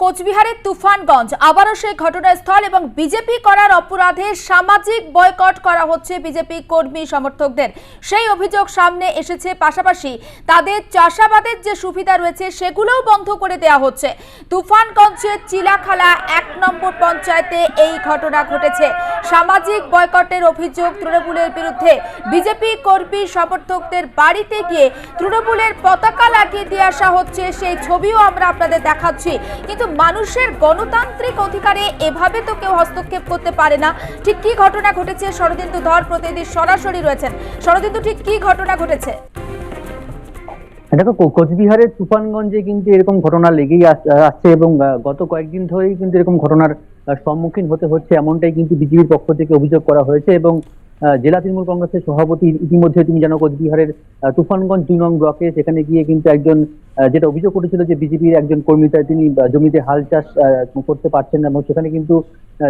কোচবিহারের তুফানগঞ্জ। আবারও সেই ঘটনাস্থল এবং বিজেপি করার অপরাধে সামাজিক বয়কট করা হচ্ছে বিজেপি কর্মী সমর্থকদের। সেই অভিযোগ সামনে এসেছে, পাশাপাশি তাদের চাষাবাদের যে সুবিধা রয়েছে সেগুলোও বন্ধ করে দেওয়া হচ্ছে। তুফানগঞ্জের চিলাখালা এক নম্বর পঞ্চায়েতে এই ঘটনা ঘটেছে। সামাজিক বয়কটের অভিযোগ তৃণমূলের বিরুদ্ধে। বিজেপি কর্মী সমর্থকদের বাড়িতে গিয়ে তৃণমূলের পতাকা লাগিয়ে দিয়ে আসা হচ্ছে, সেই ছবিও আমরা আপনাদের দেখাচ্ছি। কিন্তু মানুষের গণতান্ত্রিক অধিকারে এভাবে তো কেউ হস্তক্ষেপ করতে পারে না। ঠিক কি ঘটনা ঘটেছে? শরদিন্দু ধর প্রতিনিধি সরাসরি রয়েছেন। শরদিন্দু ঠিক কি ঘটনা ঘটেছে? দেখো কোচবিহারের তুফানগঞ্জে কিন্তু এরকম ঘটনা লেগেই আসছে এবং গত কয়েকদিন ধরেই কিন্তু এরকম ঘটনার সম্মুখীন হতে হচ্ছে। এমনটাই কিন্তু বিজেপির পক্ষ থেকে অভিযোগ করা হয়েছে এবং জেলা তৃণমূল কংগ্রেসের সভাপতি ইতিমধ্যে তুমি জানো কোচবিহারের তুফানগঞ্জ দুই নং ব্লকে সেখানে গিয়ে কিন্তু একজন যেটা অভিযোগ করেছিল যে বিজেপির একজন কর্মী তিনি জমিতে হাল চাষ করতে পারছেন না। এবং সেখানে কিন্তু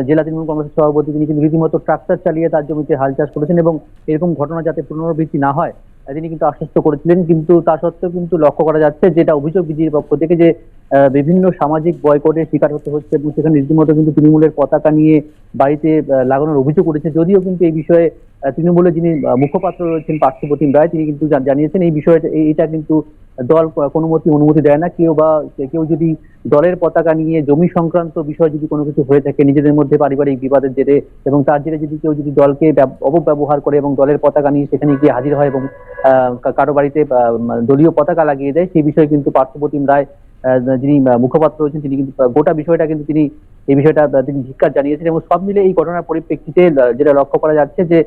জেলা তৃণমূল কংগ্রেসের সভাপতি তিনি কিন্তু রীতিমতো ট্রাক্টর চালিয়ে তার জমিতে হাল চাষ করেছেন এবং এরকম ঘটনা যাতে পুনরাবৃত্তি না হয় তিনি কিন্তু আশ্বস্ত করেছিলেন। কিন্তু তা সত্ত্বেও কিন্তু লক্ষ্য করা যাচ্ছে যেটা অভিযোগ বিজেপির পক্ষ থেকে যে বিভিন্ন সামাজিক বয়কটের শিকার হতে হচ্ছে এবং সেখানে রীতিমতো কিন্তু তৃণমূলের পতাকা নিয়ে বাড়িতে লাগানোর অভিযোগ করেছে যদিও কিন্তু এই বিষয়ে আহ, তৃণমূলের যিনি মুখপাত্র রয়েছেন পার্থপ্রতিম রায় তিনি কিন্তু জানিয়েছেন এই বিষয়টা এটা কিন্তু দল কোনো মতে অনুমতি দেয় না। কেউ বা কেউ যদি দলের পতাকা নিয়ে জমি সংক্রান্ত বিষয় যদি কোনো কিছু হয়ে থাকে নিজেদের মধ্যে পারিবারিক বিবাদের জেরে এবং তার জেরে যদি কেউ যদি দলকে অপব্যবহার করে এবং দলের পতাকা নিয়ে সেখানে গিয়ে হাজির হয় এবং কারও বাড়িতে দলীয় পতাকা লাগিয়ে দেয় সেই বিষয়ে কিন্তু পার্থপ্রতিম রায় যিনি মুখপাত্র রয়েছেন তিনি কিন্তু গোটা বিষয়টা কিন্তু তিনি এই বিষয়টা তিনি ধিক্কার জানিয়েছেন এবং সব মিলে এই ঘটনার পরিপ্রেক্ষিতে যেটা লক্ষ্য করা যাচ্ছে যে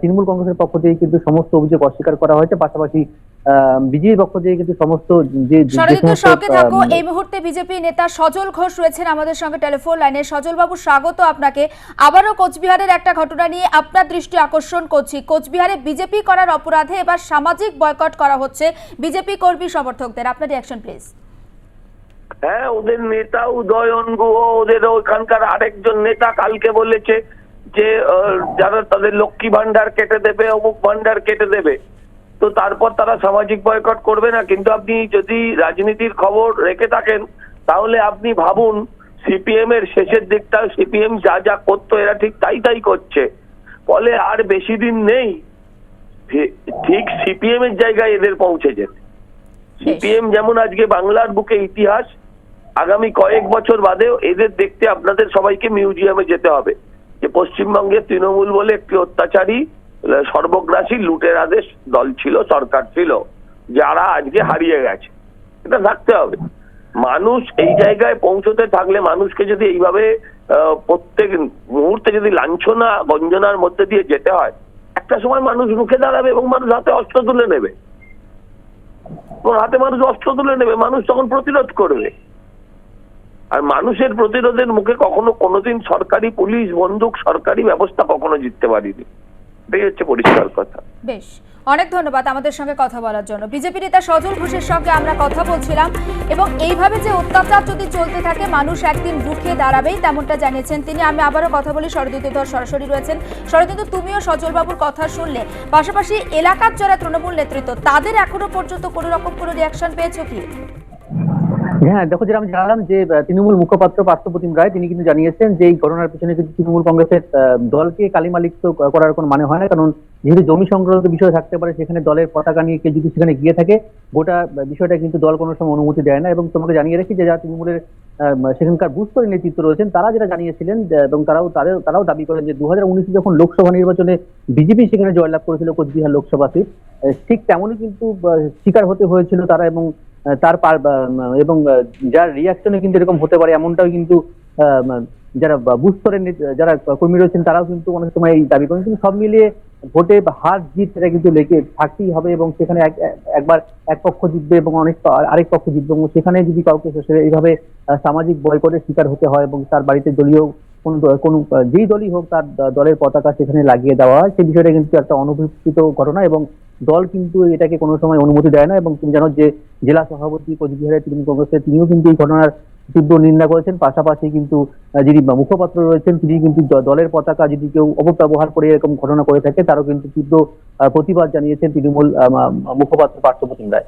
তৃণমূল কংগ্রেসের পক্ষ থেকে কিন্তু সমস্ত অভিযোগ অস্বীকার করা হয়েছে। পাশাপাশি বিজেপির পক্ষ থেকে কিন্তু সমস্ত যে যে শরদিন্দু সমস্ত, সঙ্গে থাকো। এই মুহূর্তে বিজেপি নেতা সজল ঘোষ রয়েছেন আমাদের সঙ্গে টেলিফোন লাইনে। সজল বাবু স্বাগত আপনাকে। আবারও কোচবিহারের একটা ঘটনা নিয়ে আপনার দৃষ্টি আকর্ষণ করছি। কোচবিহারে বিজেপি করার অপরাধে এবার সামাজিক বয়কট করা হচ্ছে বিজেপি কর্মী সমর্থকদের। আপনার রিয়াকশন প্লিজ হ্যাঁ ওদের নেতা উদয়ন গুহ ওদের ওখানকার আরেকজন নেতা কালকে বলেছে যে যারা তাদের লক্ষ্মী ভান্ডার কেটে দেবে, অমুক ভান্ডার কেটে দেবে, তো তারপর তারা সামাজিক বয়কট করবে না। কিন্তু আপনি যদি রাজনীতির খবর রেখে থাকেন, তাহলে আপনি ভাবুন, সিপিএম এর শেষের দিকটা সিপিএম যা যা করতো, এরা ঠিক তাই তাই করছে। ফলে আর বেশি দিন নেই। ঠিক সিপিএম এর জায়গায় এদের পৌঁছে যেতে সিপিএম যেমন আজকে বাংলার বুকে ইতিহাস, আগামী কয়েক বছর বাদেও এদের দেখতে আপনাদের সবাইকে মিউজিয়ামে যেতে হবে। যে পশ্চিমবঙ্গের তৃণমূল বলে একটি অত্যাচারী সর্বগ্রাসী লুটের আদেশ দল ছিল, সরকার ছিল, যারা আজকে হারিয়ে গেছে। এটা থাকতে হবে। মানুষ এই জায়গায় পৌঁছতে থাকলে মানুষকে যদি এইভাবে প্রত্যেক মুহূর্তে যদি লাঞ্ছনা, গঞ্জনার মধ্যে দিয়ে যেতে হয়, একটা সময় মানুষ রুখে দাঁড়াবে এবং মানুষ হাতে অস্ত্র তুলে নেবে। হাতে মানুষ অস্ত্র তুলে নেবে, মানুষ তখন প্রতিরোধ করবে। আর মানুষের প্রতিরোধের মুখে কখনো কোনোদিন সরকারি পুলিশ, বন্দুক, সরকারি ব্যবস্থা কখনো জিততে পারিনি। এটাই হচ্ছে পরিষ্কার কথা। বেশ, অনেক ধন্যবাদ আমাদের সঙ্গে কথা বলার জন্য। বিজেপি নেতা সজল ঘোষের সঙ্গে আমরা কথা বলছিলাম এবং এইভাবে যে অত্যাচার যদি চলতে থাকে, মানুষ একদিন রুখে দাঁড়াবেই, তেমনটা জানিয়েছেন তিনি। আমি আবারও কথা বলি, শরদিন্দু ধর সরাসরি রয়েছেন। শরদিন্দু, তুমিও সজল বাবুর কথা শুনলে। পাশাপাশি এলাকার যারা তৃণমূল নেতৃত্ব, তাদের এখনও পর্যন্ত কোনো রকম কোনো রিয়াকশন পেয়েছ কি? হ্যাঁ দেখো যেটা আমি জানালাম যে তৃণমূল মুখপাত্র পার্থপ্রতিম রায়, তিনি কিন্তু জানিয়েছেন যে এই ঘটনার পিছনে কিন্তু তৃণমূল কংগ্রেসের দলকে কালিমালিপ্ত করার কোনো মানে হয় না। কারণ যেহেতু জমি সংক্রান্ত বিষয় থাকতে পারে, সেখানে দলের পতাকা নিয়ে কেউ যদি সেখানে গিয়ে থাকে, গোটা বিষয়টা কিন্তু দল কোনো সময় অনুমতি দেয় না। এবং তোমাকে জানিয়ে রাখি যে, যারা তৃণমূলের সেখানকার বুস্তরের নেতৃত্ব রয়েছেন, তারা যেটা জানিয়েছিলেন এবং তারাও, তাদের, তারাও দাবি করেন যে দু উনিশে যখন লোকসভা নির্বাচনে বিজেপি সেখানে জয়লাভ করেছিল কোচবিহার লোকসভা সিট ঠিক তেমনই কিন্তু শিকার হতে হয়েছিল তারা এবং তার এবং যার রিয়াকশনে কিন্তু এরকম হতে পারে, এমনটাও কিন্তু যারা বুথ স্তরের যারা কর্মী রয়েছেন, তারাও কিন্তু অনেক সময় এই দাবি করেন। কিন্তু সব মিলিয়ে ভোটে হার জিত সেটা কিন্তু লেগে থাকতেই হবে এবং সেখানে এক- এক- একবার এক পক্ষ জিতবে এবং অনেক আরেক পক্ষ জিতবে। এবং সেখানে যদি কাউকে এইভাবে সামাজিক বয়কটের শিকার হতে হয় এবং তার বাড়িতে দলীয় কোন যেই দলই হোক তার দলের পতাকা সেখানে লাগিয়ে দেওয়া হয় বিষয়টা কিন্তু একটা ঘটনা এবং দল কিন্তু এটাকে কোনো সময় অনুমতি দেয় না এবং তুমি জানো যে জেলা সভাপতি কোচবিহারের তৃণমূল কংগ্রেসের, তিনিও কিন্তু এই ঘটনার তীব্র নিন্দা করেছেন। পাশাপাশি কিন্তু যিনি মুখপাত্র রয়েছেন, তিনি কিন্তু দলের পতাকা যদি কেউ অপব্যবহার করে এরকম ঘটনা করে থাকে, তারও কিন্তু তীব্র প্রতিবাদ জানিয়েছেন তৃণমূল মুখপাত্র পার্থপ্রতিম রায়।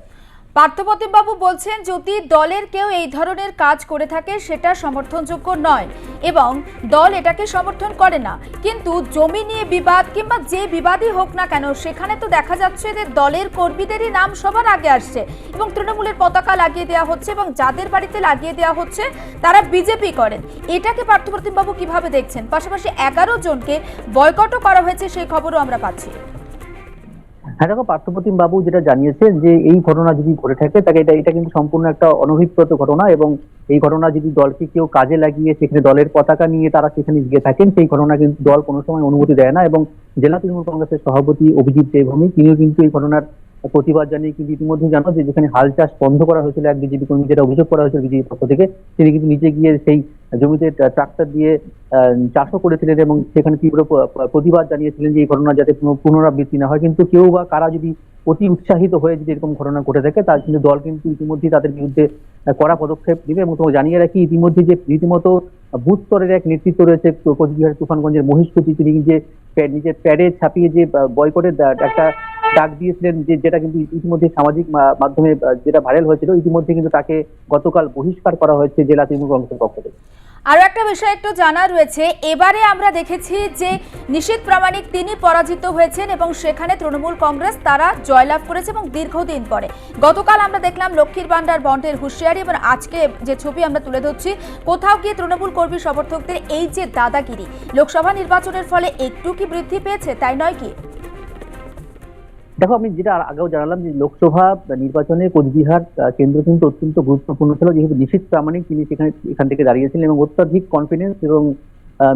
পার্থপ্রতিম বাবু বলছেন, যদি দলের কেউ এই ধরনের কাজ করে থাকে, সেটা সমর্থনযোগ্য নয় এবং দল এটাকে সমর্থন করে না। কিন্তু জমি নিয়ে বিবাদ কিংবা যে বিবাদই হোক না কেন, সেখানে তো দেখা যাচ্ছে যে দলের কর্মীদেরই নাম সবার আগে আসছে এবং তৃণমূলের পতাকা লাগিয়ে দেওয়া হচ্ছে এবং যাদের বাড়িতে লাগিয়ে দেওয়া হচ্ছে, তারা বিজেপি করেন। এটাকে পার্থপ্রতিম বাবু কীভাবে দেখছেন? পাশাপাশি এগারো জনকে বয়কটও করা হয়েছে, সেই খবরও আমরা পাচ্ছি। হ্যাঁ দেখো, পার্থপ্রতিম বাবু যেটা জানিয়েছেন যে এই ঘটনা যদি ঘটে থাকে, তাকে এটা এটা কিন্তু সম্পূর্ণ একটা অনভিপ্রত ঘটনা এবং এই ঘটনা যদি দলকে কেউ কাজে লাগিয়ে সেখানে দলের পতাকা নিয়ে তারা সেখানে গিয়ে থাকেন, সেই ঘটনা কিন্তু দল কোনো সময় অনুমতি দেয় না এবং জেলা তৃণমূল কংগ্রেসের সভাপতি অভিজিৎ দেবভূমি, তিনিও কিন্তু এই ঘটনার প্রতিবাদ জানিয়ে কিন্তু ইতিমধ্যে জানো যে যেখানে হাল চাষ বন্ধ করা হয়েছিল, এক বিজেপি কর্মী যেটা অভিযোগ করা হয়েছিল বিজেপি পক্ষ থেকে, তিনি কিন্তু নিজে গিয়ে সেই জমিতে ট্রাক্টর দিয়ে চাষও করেছিলেন এবং সেখানে তীব্র প্রতিবাদ জানিয়েছিলেন যে এই ঘটনা যাতে পুনঃ- পুনরাবৃত্তি না হয়। কিন্তু কেউ বা কারা যদি অতি উৎসাহিত হয়ে যদি এরকম ঘটনা ঘটে থাকে, তার কিন্তু দল কিন্তু ইতিমধ্যেই তাদের বিরুদ্ধে কড়া পদক্ষেপ নেবে এবং তোমাকে জানিয়ে রাখি, ইতিমধ্যে যে রীতিমতো বুথ স্তরের এক নেতৃত্ব রয়েছে কো- কোচবিহার তুফানগঞ্জের মহিষপতি তিনি যে নিজের প্যাডে ছাপিয়ে যে বয়কটের একটা ডাক দিয়েছিলেন যে, যেটা কিন্তু ইতিমধ্যে সামাজিক মাধ্যমে যেটা ভাইরাল হয়েছিল, ইতিমধ্যে কিন্তু তাকে গতকাল বহিষ্কার করা হয়েছে জেলা তৃণমূল কংগ্রেসের পক্ষ থেকে। আরও একটা বিষয় একটু জানা রয়েছে। এবারে আমরা দেখেছি যে নিশীত প্রামাণিক তিনি পরাজিত হয়েছেন এবং সেখানে তৃণমূল কংগ্রেস তারা জয়লাভ করেছে এবং দীর্ঘদিন পরে। গতকাল আমরা দেখলাম লক্ষ্মীর ভান্ডার বন্ডের হুঁশিয়ারি এবং আজকে যে ছবি আমরা তুলে ধরছি, কোথাও গিয়ে তৃণমূল কর্মী সমর্থকদের এই যে দাদাগিরি, লোকসভা নির্বাচনের ফলে একটু কি বৃদ্ধি পেয়েছে, তাই নয় কি? দেখো, আমি যেটা আগেও জানালাম যে লোকসভা নির্বাচনে কোচবিহার কেন্দ্র কিন্তু অত্যন্ত গুরুত্বপূর্ণ ছিল। যেহেতু নিশীত প্রামাণিক তিনি সেখানে, এখান থেকে দাঁড়িয়েছিলেন এবং অত্যাধিক কনফিডেন্স এবং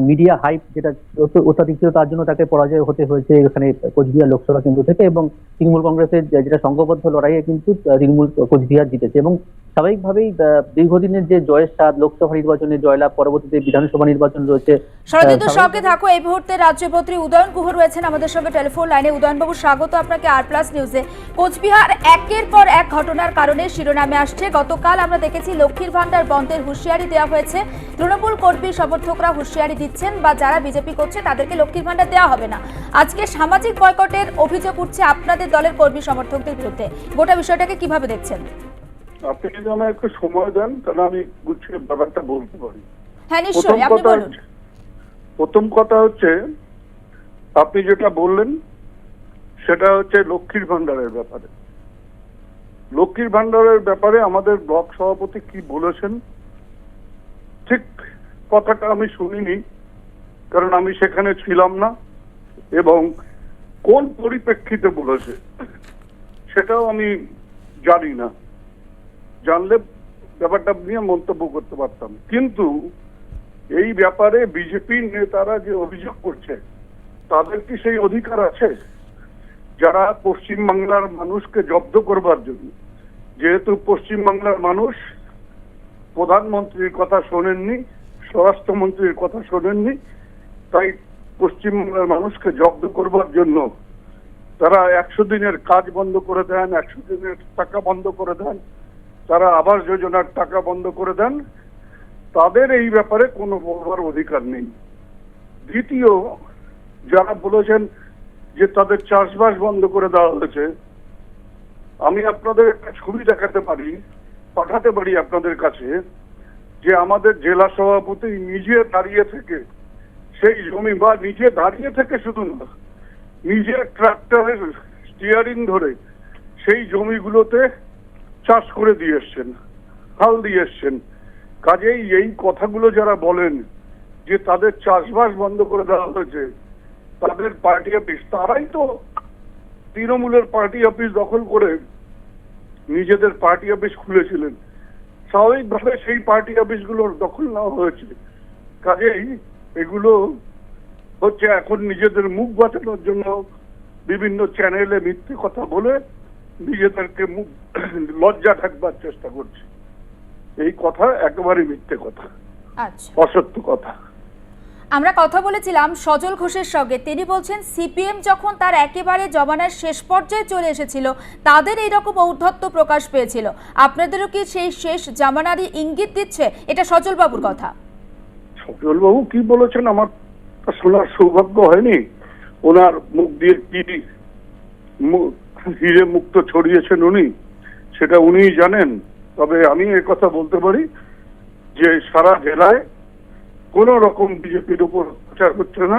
মিডিয়া হাইপ যেটা অত- অত্যাধিক ছিল তার জন্য তাকে পরাজয় হতে হয়েছে এখানে কোচবিহার লোকসভা কেন্দ্র থেকে এবং তৃণমূল কংগ্রেসের যেটা সংঘবদ্ধ লড়াইয়ে কিন্তু তৃণমূল কোচবিহার জিতেছে এবং স্বাভাবিকভাবেই দীর্ঘদিনের যে জয়ের স্বাদ লোকসভা নির্বাচনে জয়লাভ পরবর্তীতে বিধানসভা নির্বাচন রয়েছে শরদিন্দু সঙ্গে থাকো এই মুহূর্তে রাজ্যমন্ত্রী উদয়ন গুহ রয়েছেন আমাদের সঙ্গে টেলিফোন লাইনে। উদয়নবাবু স্বাগত আপনাকে আর প্লাস নিউজে কোচবিহার একের পর এক ঘটনার কারণে শিরোনামে আসছে। গতকাল আমরা দেখেছি লক্ষ্মীর ভান্ডার বন্ধের হুঁশিয়ারি দেওয়া হয়েছে। তৃণমূল কর্মী সমর্থকরা হুঁশিয়ারি দিচ্ছেন বা যারা বিজেপি করছে তাদেরকে লক্ষ্মীর ভান্ডার দেওয়া হবে না। আজকে সামাজিক বয়কটের অভিযোগ উঠছে আপনাদের দলের কর্মী সমর্থকদের বিরুদ্ধে। গোটা বিষয়টাকে কীভাবে দেখছেন? আপনি যদি আমায় একটু সময় দেন তাহলে আমি গুছিয়ে ব্যাপারটা বলতে পারি। হ্যাঁ নিশ্চয়ই। আপনি বলুন। প্রথম কথা হচ্ছে আপনি যেটা বললেন সেটা হচ্ছে লক্ষ্মীর ভান্ডারের ব্যাপারে। লক্ষ্মীর ভান্ডারের ব্যাপারে আমাদের ব্লক সভাপতি কি বলেছেন ঠিক কথাটা আমি শুনিনি, কারণ আমি সেখানে ছিলাম না, এবং কোন পরিপ্রেক্ষিতে বলেছে সেটাও আমি জানি না। জানলে ব্যাপারটা নিয়ে মন্তব্য করতে পারতাম। কিন্তু এই ব্যাপারে বিজেপির নেতারা যে অভিযোগ করছে, তাদের কি সেই অধিকার আছে? যারা পশ্চিম বাংলার মানুষকে জব্দ করবার জন্য, যেহেতু পশ্চিম বাংলার মানুষ প্রধানমন্ত্রীর কথা শোনেননি স্বরাষ্ট্রমন্ত্রীর কথা শোনেননি, তাই পশ্চিমবঙ্গের মানুষকে জব্দ করবার জন্য তারা একশো দিনের কাজ বন্ধ করে দেন, একশো দিনের টাকা বন্ধ করে দেন, তারা আবাস যোজনার টাকা বন্ধ করে দেন। তাদের এই ব্যাপারে কোনো বলবার অধিকার নেই। দ্বিতীয়, যারা বলেছেন যে তাদের চাষবাস বন্ধ করে দেওয়া হয়েছে, আমি আপনাদের একটা ছবি দেখাতে পারি, পাঠাতে পারি আপনাদের কাছে। যে আমাদের জেলা সভাপতি নিজে দাঁড়িয়ে থেকে, সেই জমি বা নিজে দাঁড়িয়ে থেকে শুধু না নিজের ট্রাক্টরের স্টিয়ারিং ধরে সেই জমিগুলোতে চাষ করে দিয়ে এসছেন, হাল দিয়ে এসছেন। কাজেই এই কথাগুলো যারা বলেন যে তাদের চাষবাস বন্ধ করে দেওয়া হয়েছে, তাদের পার্টি অফিস, তারাই তো তৃণমূলের পার্টি অফিস দখল করে নিজেদের পার্টি অফিস খুলেছিলেন। স্বাভাবিকভাবে সেই পার্টি অফিসগুলোর দখল নেওয়া হয়েছে। কাজেই এগুলো হচ্ছে এখন নিজেদের মুখ বাঁচানোর জন্য বিভিন্ন চ্যানেলে মিথ্যে কথা বলে নিজেদেরকে মুখ লজ্জা থাকবার চেষ্টা করছে। এই কথা একেবারে মিথ্যে কথা। আচ্ছা। অসত্য কথা। আমরা কথা বলেছিলাম সজল ঘোষের সঙ্গে। তিনি বলছেন, সিপিএম যখন তার একেবারে জমানার শেষ পর্যায়ে চলে এসেছিল, তাদের এইরকম ঔদ্ধত্য প্রকাশ পেয়েছিল। আপনাদেরও কি সেই শেষ জামানারই ইঙ্গিত দিচ্ছে? এটা সজল বাবুর কথা। সফল বাবু কি বলেছেন আমার শোনার সৌভাগ্য হয়নি। ওনার মুখ দিয়ে কি হিরে মুক্ত ছড়িয়েছেন উনি, সেটা উনিই জানেন। তবে আমি কথা বলতে পারি যে সারা জেলায় কোন রকম বিজেপির উপর প্রচার হচ্ছে না,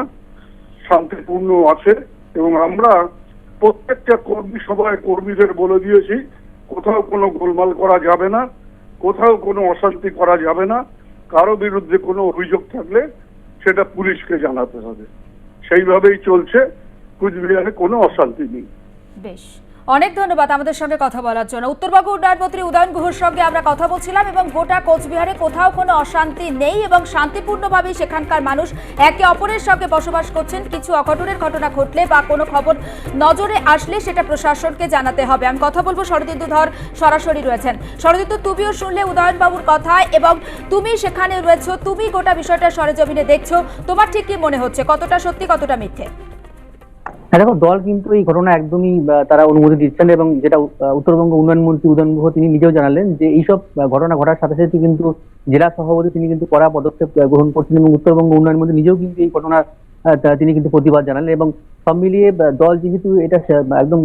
শান্তিপূর্ণ আছে এবং আমরা প্রত্যেকটা কর্মী সভায় কর্মীদের বলে দিয়েছি, কোথাও কোনো গোলমাল করা যাবে না, কোথাও কোনো অশান্তি করা যাবে না, কারও বিরুদ্ধে কোনো অভিযোগ থাকলে সেটা পুলিশকে জানাতে হবে। সেইভাবেই চলছে, কুচবিহারে কোনো অশান্তি নেই। বেশ। অনেক ধন্যবাদ আমাদের সঙ্গে কথা বলার জন্য। উত্তরবঙ্গ উন্নয়ন মন্ত্রী উদয়ন গুহর সঙ্গে আমরা কথা বলছিলাম এবং গোটা কোচবিহারে কোথাও কোনো অশান্তি নেই এবং শান্তিপূর্ণভাবে সেখানকার মানুষ একে অপরের সঙ্গে বসবাস করছেন। কিছু অঘটনের ঘটনা ঘটলে বা কোনো খবর নজরে আসলে সেটা প্রশাসনকে জানাতে হবে। আমি কথা বলব শরদিন্দু ধর, সরাসরি রয়েছেন। শরদিন্দু, তুমিও শুনলে উদয়নবাবুর কথা এবং তুমি সেখানে রয়েছো, তুমি গোটা বিষয়টা সরেজমিনে দেখছ। তোমার ঠিক কি মনে হচ্ছে? কতটা সত্যি, কতটা মিথ্যে? হ্যাঁ দেখো, দল কিন্তু এই ঘটনা একদমই তারা অনুমতি দিচ্ছেন এবং যেটা উত্তরবঙ্গ উন্নয়ন মন্ত্রী উদয়ন গুহ তিনি নিজেও জানালেন যে এইসব ঘটনা ঘটার সাথে সাথে কিন্তু জেলা সভাপতি তিনি কিন্তু কড়া পদক্ষেপ গ্রহণ করছেন এবং উত্তরবঙ্গ উন্নয়ন মন্ত্রী নিজেও কিন্তু এই ঘটনার তিনি কিন্তু প্রতিবাদ জানালেন এবং সব মিলিয়ে দল যেহেতু এটা একদম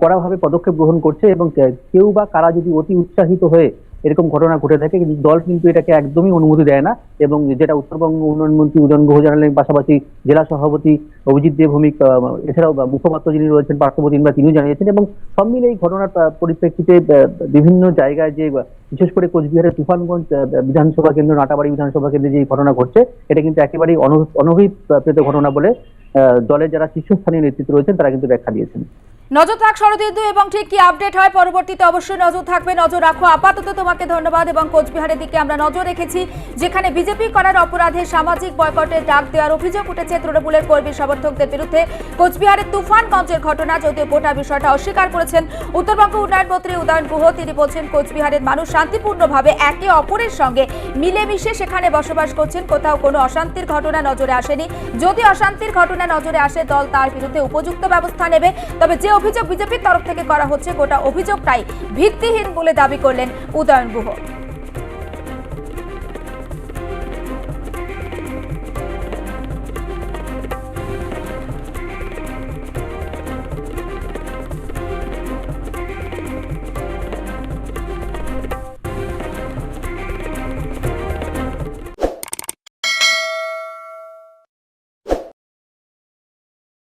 কড়াভাবে পদক্ষেপ গ্রহণ করছে এবং কেউ বা কারা যদি অতি উৎসাহিত হয়ে এরকম ঘটনা ঘটে থাকে কিন্তু দল কিন্তু এটাকে একদমই অনুমতি দেয় না এবং যেটা উত্তরবঙ্গ উন্নয়ন মন্ত্রী উদয়ন গুহ জানালেন পাশাপাশি জেলা সভাপতি অভিজিৎ দেব ভৌমিক আহ, এছাড়াও মুখপাত্র যিনি রয়েছেন পার্শ্ববর্তী বা তিনিও জানিয়েছেন এবং সব মিলে এই ঘটনার পরিপ্রেক্ষিতে বিভিন্ন জায়গায় যে বিশেষ করে কোচবিহারের তুফানগঞ্জ বিধানসভা কেন্দ্র নাটাবাড়ি বিধানসভা কেন্দ্রে যে ঘটনা ঘটছে এটা কিন্তু একেবারেই অনভি- অনভিপ্রেত ঘটনা বলে দলের যারা শীর্ষস্থানীয় নেতৃত্ব রয়েছেন তারা কিন্তু ব্যাখ্যা দিয়েছেন। নজর থাক শরদিন্দু এবং ঠিক কি আপডেট হয় পরবর্তীতে অবশ্যই নজর থাকবে। নজর রাখো। আপাতত তোমাকে ধন্যবাদ এবং কোচবিহারের দিকে আমরা নজর রেখেছি, যেখানে বিজেপি করার অপরাধে সামাজিক বয়কটের ডাক দেওয়ার অভিযোগ উঠেছে তৃণমূলের কর্মী সমর্থকদের বিরুদ্ধে। কোচবিহারের তুফানগঞ্জের ঘটনা যদিও গোটা বিষয়টা অস্বীকার করেছেন উত্তরবঙ্গ উন্নয়ন মন্ত্রী উদয়ন গুহ, তিনি বলছেন কোচবিহারের মানুষ শান্তিপূর্ণভাবে একে অপরের সঙ্গে মিলেমিশে সেখানে বসবাস করছেন। কোথাও কোনো অশান্তির ঘটনা নজরে আসেনি। যদি অশান্তির ঘটনা নজরে আসে, দল তার বিরুদ্ধে উপযুক্ত ব্যবস্থা নেবে। তবে যে অভিযোগ বিজেপির তরফ থেকে করা হচ্ছে গোটা অভিযোগটাই ভিত্তিহীন বলে দাবি করলেন উদয়ন গুহ।